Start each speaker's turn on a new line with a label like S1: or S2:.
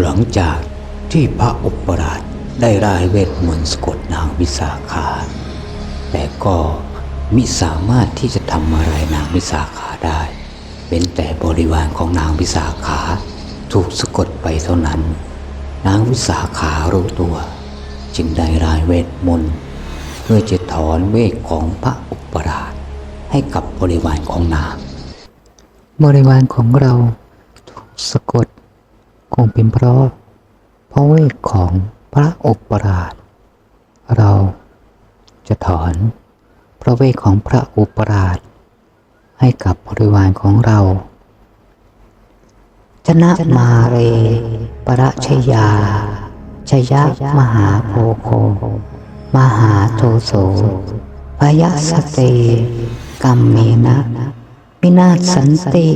S1: หลังจากที่พระอุปราชได้ร่ายเวทมนต์สะกดนางวิสาขา แต่ก็มิสามารถที่จะทำอะไรนางวิสาขาได้ เป็นแต่บริวารของนางวิสาขาถูกสะกดไปเท่านั้น นางวิสาขารู้ตัว จึงได้รายเวทมนต์เพื่อจะถอนเวทของพระอุปราชให้กับบริวารของนาง
S2: บริวารของเราถูกสะกด คงเป็นเพราะพระเวทของพระอุปราชเราจะถอนพระเวทของพระอุปราช ให้กับบริวารของเรา ชนะมาเร ประชยา ชยะมหาโพโค มหาโทโสพยสเตกัมเมนะวินาสันติ